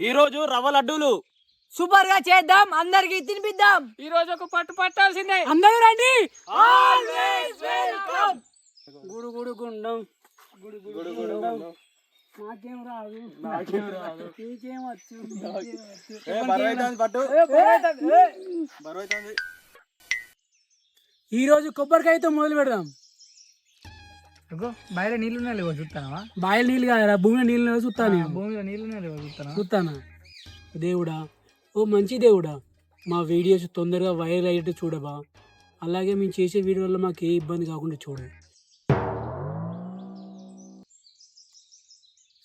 ఈ రోజు రవ్వ లడ్డూలు. సూపర్గా చేద్దాం అందరికి తినిపిద్దాం. ఈ రోజు ఒక పట్టు పట్టాల్సిందే. అందరూ రండి. గుడు గుడు గుండం. గుడు గుడు గుండం నాకేం రాదు. నాకేం రాదు. నీకేం వచ్చు? పట్టు. ఈ రోజు కొబ్బరికాయతో మొదలు పెడదాం. బయట నీళ్ళు లేవో చూస్తానా బాయిల నీళ్ళు కాదురా భూమిలో నీళ్ళు లేవో చూస్తాను భూమిలో నీళ్ళు లేవో చూస్తానా చూస్తానా? దేవుడా ఓ మంచి దేవుడా మా వీడియోస్ తొందరగా వైరల్ అయ్యేట్టు చూడబా. అలాగే మేము చేసే వీడియో వల్ల మాకు ఏ ఇబ్బంది కాకుండా చూడు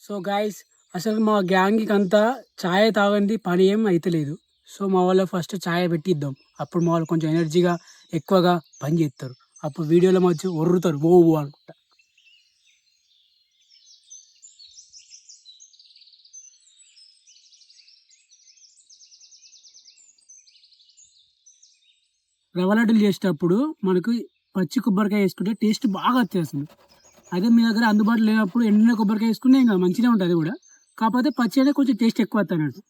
సో గాయస్ అసలు మా గ్యాంగ్కి అంతా ఛాయ్ తాగంది పని ఏం అయితలేదు. సో మా వాళ్ళకి ఫస్ట్ ఛాయ్ పెట్టిద్దాం. అప్పుడు మా వాళ్ళు కొంచెం ఎనర్జీగా ఎక్కువగా పని చేస్తారు. అప్పుడు వీడియోలో మధ్య ఒర్రుతారు. ఓ ఓ అనుకుంటా. రవ్వ లడ్డూలు చేసేటప్పుడు మనకు పచ్చి కొబ్బరికాయ వేసుకుంటే టేస్ట్ బాగా వచ్చేస్తుంది. అదే మీ దగ్గర అందుబాటులో లేనప్పుడు ఎండిన కొబ్బరికాయ వేసుకుంటే ఇంకా మంచిగా ఉంటుంది అది కూడా. కాకపోతే పచ్చి అయితే కొంచెం టేస్ట్ ఎక్కువ వస్తుంది అన్నట్టు.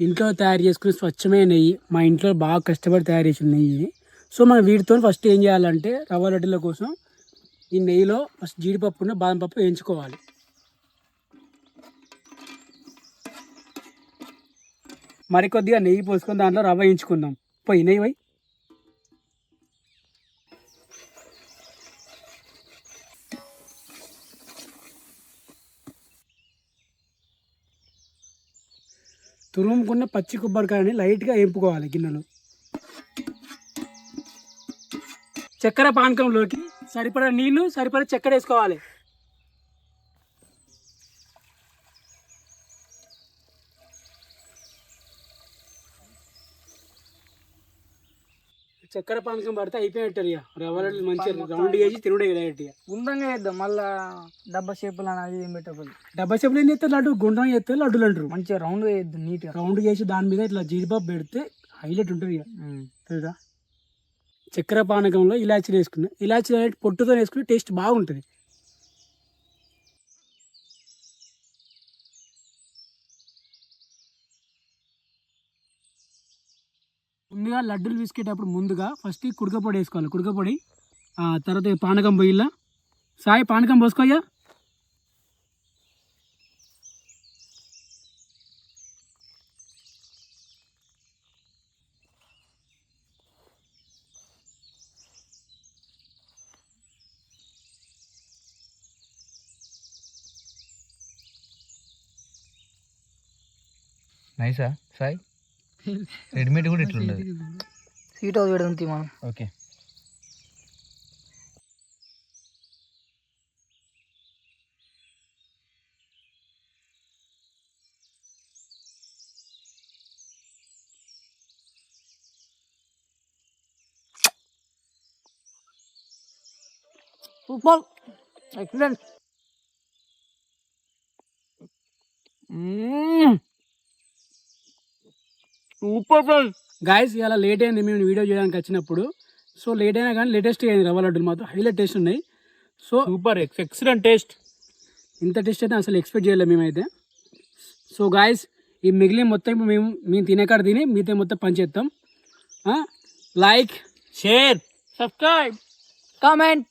ఇంట్లో తయారు చేసుకునే స్వచ్ఛమైన నెయ్యి మా ఇంట్లో బాగా కష్టపడి తయారు చేసిన నెయ్యి సో మనం వీటితో ఫస్ట్ ఏం చేయాలంటే రవ్వ లడ్డుల కోసం ఈ నెయ్యిలో ఫస్ట్ జీడిపప్పును బాదం పప్పు వేయించుకోవాలి. మరికొద్దిగా నెయ్యి పోసుకొని దాంట్లో రవ్వ వేయించుకుందాం. పోయి నెయ్యి పోయి. తురుముకున్న పచ్చి కొబ్బరికాయని లైట్గా ఎంపుకోవాలి గిన్నెలో. చక్కెర పానకంలోకి సరిపడా నీళ్ళు సరిపడా చక్కెర వేసుకోవాలి. చక్కెర పానకం పడితే అయిపోయినట్టు ఇక. రవ్వ మంచిగా రౌండ్ చేసి తిరుడే డైరెక్ట్ ఇక. చేద్దాం మళ్ళా డబ్బా షేపులు అనేది ఏం పెట్టబోదు డబ్బా చెప్పులు ఏం చేస్తారు? లడ్డు గుండ్రం చేస్తారు లడ్డూలు అంటారు. మంచిగా రౌండ్ చేద్దాం నీట్గా. రౌండ్ చేసి దాని మీద ఇట్లా జీడిపప్పు పెడితే హైలైట్ ఉంటుంది ఇక. తెలుసా చక్కెర పానకంలో ఇలాచీలు వేసుకున్నా. ఇలాచీలు అనేది పొట్టుతో వేసుకుని టేస్ట్ బాగుంటుంది. ముందుగా లడ్డూలు పిసికేటప్పుడు ముందుగా ఫస్ట్ కుడకపొడి వేసుకోవాలి. కుడకపొడి తర్వాత పానకం పొయ్యిలా సాయి పానకం పోసుకోయ్యా? నైసా? సాయి? రెడీమేడ్ కూడా ఇట్లుండదు స్వీట్ హౌస్ పెడదాం తీ మనం okay super excellent super guys ఇలా లేట్ అయింది. మేము వీడియో చేయడానికి వచ్చినప్పుడు. సో లేట్ అయినా కానీ లేటెస్ట్ అయింది? రవ్వ లడ్డూలు మాత్రం హైలైట్ టేస్ట్ ఉన్నాయి. సో సూపర్ ఎక్సలెంట్ టేస్ట్ ఇంత టేస్ట్ అయితే అసలు ఎక్స్పెక్ట్ చేయలేము మేమైతే. సో గాయస్ ఈ మిగిలిన మొత్తం ఇప్పుడు మేము మేము తినే కాడ తిని మీతో మొత్తం పనిచేస్తాం లైక్ షేర్ సబ్స్క్రైబ్ కామెంట్